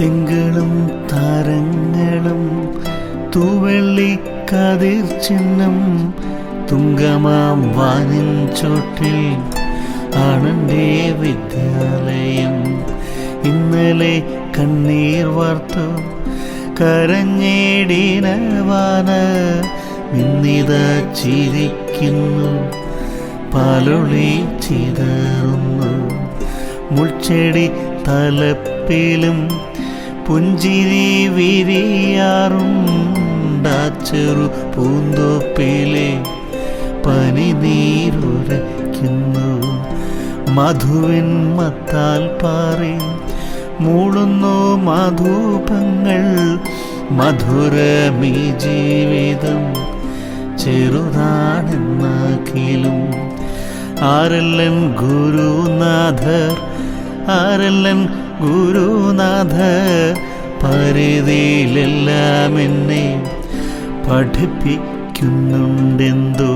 തിങ്കളും താരങ്ങളും തൂവെള്ളി കതിർ ചിഹ്നം തുങ്കമാം വാനിൻ ചോട്ടിൽ ആണന്റെ വിദ്യാലയം. ഇന്നലെ കണ്ണീർ വാർത്തു കരഞ്ഞേടിനവാന ഇന്നിത ചിരിക്കുന്നു പാലൊളി ചിതറുന്നു. മുൾച്ചെടി തലപ്പിലും പുഞ്ചിരി വിരിയാറുണ്ടാച്ചെറു പൂന്തോപ്പിലെ പനി നീരുരയ്ക്കുന്നു മധുവിൻ മത്താൽ പാറി മൂളുന്നു മധുപങ്ങൾ. മധുരമീ ജീവിതം ചെറുതാണെന്നാക്കിലും ആരല്ലൻ ഗുരുനാഥർ ആരല്ലൻ ഗുരുനാഥർ പരിധിയിലെല്ലാം എന്നെ പഠിപ്പിക്കുന്നുണ്ടെന്തോ?